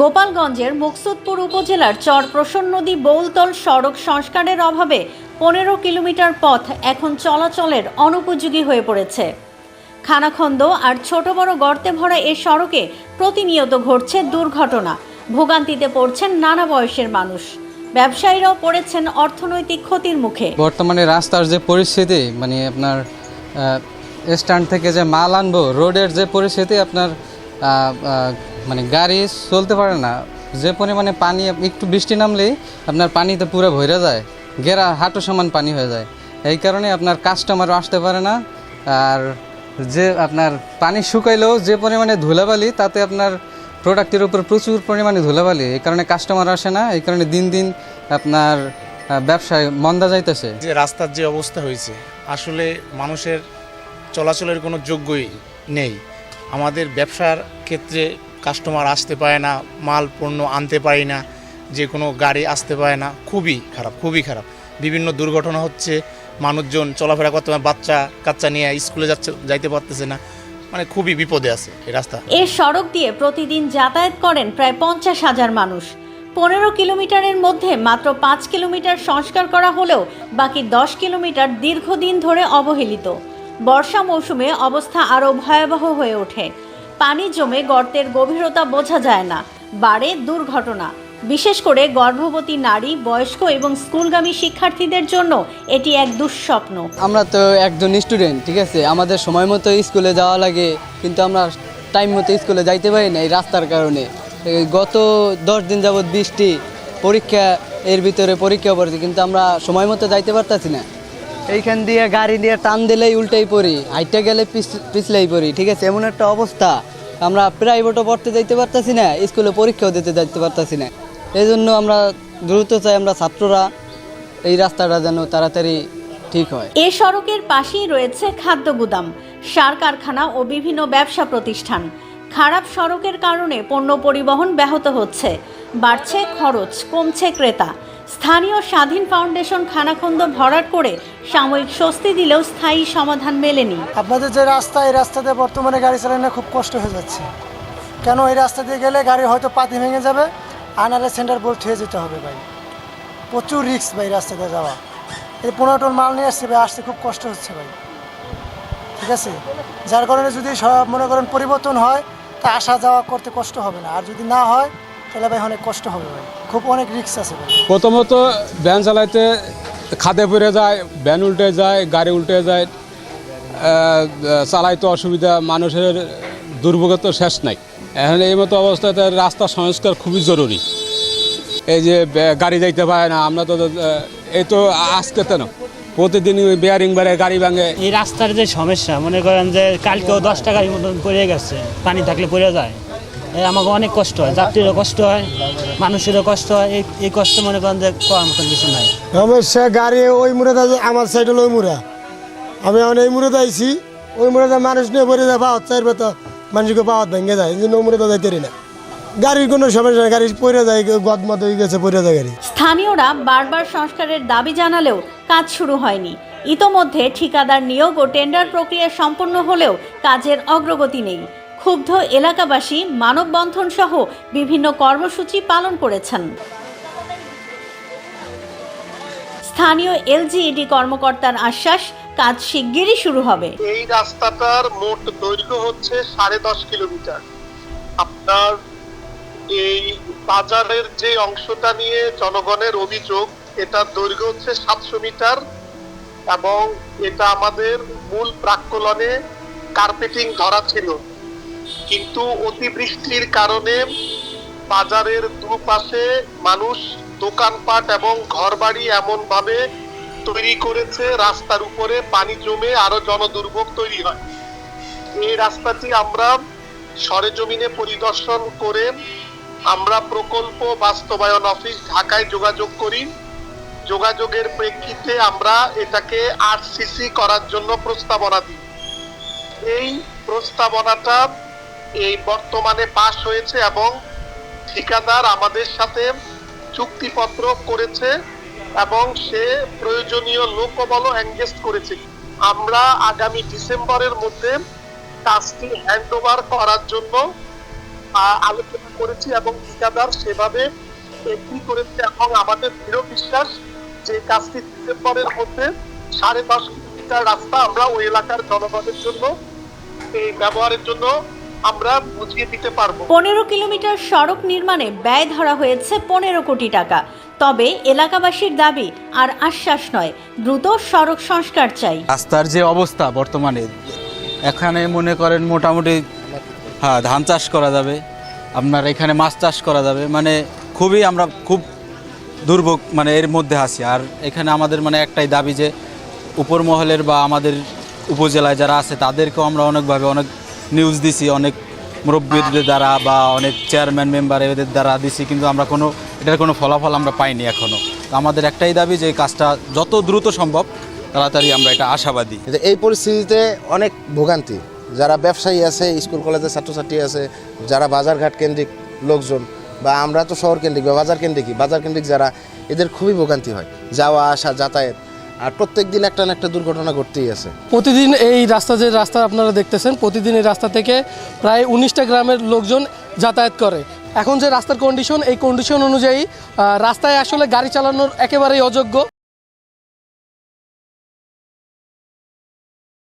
গোপালগঞ্জের মুকসুদপুর উপজেলার চরপ্রসন্ন নদী বৌলতল সড়ক সংস্কারের অভাবে পনেরো কিলোমিটার পথ এখন চলাচলের অনুপযোগী হয়ে পড়েছে। খানাখন্দ আর ছোট বড় গর্তে ভরা এ সড়কে প্রতিনিয়ত ঘটছে দুর্ঘটনা। ভোগান্তিতে পড়ছেন নানা বয়সের মানুষ। ব্যবসায়ীরাও পড়েছেন অর্থনৈতিক ক্ষতির মুখে। বর্তমানে রাস্তার যে পরিস্থিতি মানে আপনার স্ট্যান্ড থেকে যে মাল আনব, রোডের যে পরিস্থিতি আপনার মানে গাড়ি চলতে পারে না। যে পরিমাণে পানি একটু বৃষ্টি নামলেই আপনার পানিতে পুরো ভরে যায়, গেরা হাঁটু সমান পানি হয়ে যায়। এই কারণে আপনার কাস্টমারও আসতে পারে না। আর যে আপনার পানি শুকাইলেও যে পরিমাণে ধুলাবালি, তাতে আপনার প্রোডাক্টের উপর প্রচুর পরিমাণে ধুলাবালি। এই কারণে কাস্টমার আসে না, এই কারণে দিন দিন আপনার ব্যবসায় মন্দা যাইতেছে। যে রাস্তার যে অবস্থা হয়েছে, আসলে মানুষের চলাচলের কোনো যোগ্যই নেই। আমাদের ব্যবসার ক্ষেত্রে কাস্টমার আসতে পারে না, মাল পণ্য আনতে পারি না, যে কোনো গাড়ি আসতে পারে না, খুবই খারাপ খুবই খারাপ। বিভিন্ন দুর্ঘটনা হচ্ছে, মানুষজন চলাফেরা করতে বাচ্চা কাচ্চা নিয়ে স্কুলে যাচ্ছে, যাইতে পারতেছে না মানে খুবই বিপদে আছে এই রাস্তা। এই সড়ক দিয়ে প্রতিদিন যাতায়াত করেন প্রায় পঞ্চাশ হাজার মানুষ। পনেরো কিলোমিটারের মধ্যে মাত্র পাঁচ কিলোমিটার সংস্কার করা হলেও বাকি দশ কিলোমিটার দীর্ঘদিন ধরে অবহেলিত। বর্ষা মৌসুমে অবস্থা আরও ভয়াবহ হয়ে ওঠে। পানি জমে গর্তের গভীরতা বোঝা যায় না। বাড়ে দুর্ঘটনা। বিশেষ করে গর্ভবতী নারী, বয়স্ক এবং স্কুলগামী শিক্ষার্থীদের জন্য এটি এক দুঃস্বপ্ন। আমরা তো একজন স্টুডেন্ট, ঠিক আছে? আমাদের সময় মতো স্কুলে যাওয়া লাগে, কিন্তু আমরা টাইম মতো স্কুলে যাইতে পারি না এই রাস্তার কারণে। গত দশ দিন যাবৎ বৃষ্টি, পরীক্ষা, এর ভিতরে পরীক্ষা পড়ছে, কিন্তু আমরা সময় মতো যাইতে পারতাছি না। এইখান দিয়ে গাড়ি দিয়ে টান দিলেই উল্টাই পড়ি। হাইটে গেলে পিছলেই পড়ি, ঠিক আছে? এমন একটা অবস্থা। আমরা প্রাইভেটও পড়তে যাইতে পারতাছি না, স্কুলে পরীক্ষাও দিতে যাইতে পারতাছি না। এই জন্য আমরা দ্রুত চাই আমরা ছাত্ররা এই রাস্তাটা যেন তাড়াতাড়ি ঠিক হয়। এ সড়কের পাশেই রয়েছে খাদ্য গুদাম, সার কারখানা ও বিভিন্ন ব্যবসা প্রতিষ্ঠান। খারাপ সড়কের কারণে পণ্য পরিবহন ব্যাহত হচ্ছে। বাড়ছে খরচ, কমছে ক্রেতা। স্থানীয় স্বাধীন ফাউন্ডেশন খানাখন্দ ভরাট করে সাময়িক স্বস্তি দিলেও স্থায়ী সমাধান মেলেনি। আপনাদের যে রাস্তা, এই রাস্তাতে বর্তমানে গাড়ি চালানো খুব কষ্ট হয়ে যাচ্ছে। কেন এই রাস্তা দিয়ে গেলে গাড়ি হয়তো পাতি ভেঙে যাবে? আনারে সেন্টার বোল্ট হয়ে যেতে হবে ভাই। প্রচুর রিস্ক ভাই রাস্তাতে যাওয়া। এই পনেরো টন মাল নিয়ে আসছে ভাই, আসতে খুব কষ্ট হচ্ছে ভাই। ঠিক আছে? যার কারণে যদি সব মনে করেন পরিবর্তন হয়, তা আসা যাওয়া করতে কষ্ট হবে না। আর যদি না হয় তাহলে ভাই অনেক কষ্ট হবে ভাই। খুব অনেক রিস্ক আছে ভাই। প্রথমত ভ্যান চালাইতে খাদে পড়ে যায় ভ্যান উল্টে যায় গাড়ি উল্টে যায় চালাইতে অসুবিধা মানুষের দুর্ভোগ তো শেষ নাই। এখন এই মতো অবস্থাতে রাস্তা সংস্কার খুবই জরুরি। এই যে গাড়ি যাইতে পারে না আমরা তো এই তো আজকে তো না প্রতিদিন বেয়ারিং বাড়ে গাড়ি ভাঙে। এই রাস্তার যে সমস্যা মনে করেন যে কালকেও দশটা গাড়ির মতন পড়ে গেছে পানি থাকলে পড়ে যায়। আমাকে অনেক কষ্ট হয় যাত্রীরও কষ্ট হয় মানুষেরও কষ্ট হয় এই এই কষ্ট মনে করেন যে করার মতন কিছু নাই। সমস্যা গাড়ি ওই মুড়ে আমার সাইড হলো ওই মুড়া। আমি এখন এই মুড়ে আইছি ওই মুড়ে মানুষ নিয়ে পড়ে যায় পাওয়ার চাইবে তো মানুষকে পাওয়ার ভেঙে যায় এই জন্য ওই মুড়ে যাইতে না। গাড়ির কোনো সমস্যা নেই গাড়ি পড়ে যায় গদমদ হয়ে গেছে পড়ে যায় গাড়ি। স্থানীয়রা বারবার সংস্কারের দাবি জানালেও কাজ শুরু হয়নি। ইতোমধ্যে ঠিকাদার নিয়োগ ও টেন্ডার প্রক্রিয়া সম্পন্ন হলেও কাজের অগ্রগতি নেই। ক্ষুব্ধ এলাকাবাসী মানববন্ধন সহ বিভিন্ন কর্মসূচি পালন করেছেন। স্থানীয় এলজিইডি কর্মকর্তার আশ্বাস, কাজ শিগগিরই শুরু হবে। এই রাস্তাটার মোট দৈর্ঘ্য হচ্ছে সাড়ে দশ কিলোমিটার। আপনার এই বাজারের যে অংশটা নিয়ে জনগণের অভিযোগ, এটার দৈর্ঘ্য হচ্ছে সাতশো মিটার এবং এটা আমাদের মূল প্রাক্কলনে কার্পেটিং ধরা ছিল। কিন্তু অতিবৃষ্টির কারণে বাজারের দুপাশে মানুষ দোকানপাট এবং ঘরবাড়ি এমন ভাবে তৈরি করেছে, রাস্তার উপরে পানি জমে আরও জনদুর্ভোগ তৈরি হয়। এই রাস্তাটি আমরা সরেজমিনে পরিদর্শন করে আমরা প্রকল্প বাস্তবায়ন অফিস ঢাকায় যোগাযোগ করি। যোগাযোগের প্রেক্ষিতে আমরা এটাকে আরসিসি করার জন্য প্রস্তাবনা দিই। এই প্রস্তাবনাটা এই বর্তমানে পাশ হয়েছে এবং ঠিকাদার আমাদের সাথে চুক্তিপত্র করেছে এবং সে প্রয়োজনীয় লোকবলও এঙ্গেজ করেছে। আমরা আগামী ডিসেম্বরের মধ্যে কাজটি হ্যান্ড ওভার করার জন্য আলোচনা করেছি এবং ঠিকাদার সেভাবে এগ্রি করেছে এবং আমাদের দৃঢ় বিশ্বাস যে কাজটি ডিসেম্বরের মধ্যে সাড়ে দশ কিলোমিটার রাস্তা আমরা ওই এলাকার জনগণের জন্য, এই ব্যবহারের জন্য আমরা বুঝিয়ে দিতে পারব। পনেরো কিলোমিটার সড়ক নির্মাণে ব্যয় ধরা হয়েছে পনেরো কোটি টাকা। তবে এলাকাবাসীর দাবি আর আশ্বাস নয় দ্রুত সড়ক সংস্কার চাই। রাস্তার যে অবস্থা বর্তমানে এখানে মনে করেন মোটামুটি হ্যাঁ ধান চাষ করা যাবে আপনার এখানে মাছ চাষ করা যাবে মানে খুবই আমরা খুব দুর্ভোগ মানে এর মধ্যে আছি। আর এখানে আমাদের মানে একটাই দাবি যে উপর মহলের বা আমাদের উপজেলায় যারা আছে তাদেরকেও আমরা অনেকভাবে অনেক নিউজ দিছি, অনেক মুরব্বীদের দ্বারা বা অনেক চেয়ারম্যান মেম্বার এদের দ্বারা দিছি, কিন্তু আমরা কোনো, এটার কোনো ফলাফল আমরা পাইনি এখনও আমাদের একটাই দাবি যে কাজটা যত দ্রুত সম্ভব, তাড়াতাড়ি আমরা এটা আশাবাদী। এই পরিস্থিতিতে অনেক ভোগান্তি। যারা ব্যবসায়ী আছে, স্কুল কলেজের ছাত্রছাত্রী আছে, যারা বাজারঘাট কেন্দ্রিক লোকজন, বা আমরা তো শহর কেন্দ্রিক বা বাজার কেন্দ্রিকই, বাজার কেন্দ্রিক যারা, এদের খুবই ভোগান্তি হয়। যাওয়া, আসা, যাতায়াত। আর প্রত্যেক দিন একটা না একটা দুর্ঘটনা ঘটতেই আছে। প্রতিদিন এই রাস্তা যে রাস্তা আপনারা দেখতেছেন, প্রতিদিন এই রাস্তা থেকে প্রায় উনিশটা গ্রামের লোকজন যাতায়াত করে। এখন যে রাস্তার কন্ডিশন এই কন্ডিশন অনুযায়ী রাস্তায় আসলে গাড়ি চালানোর একেবারেই অযোগ্য।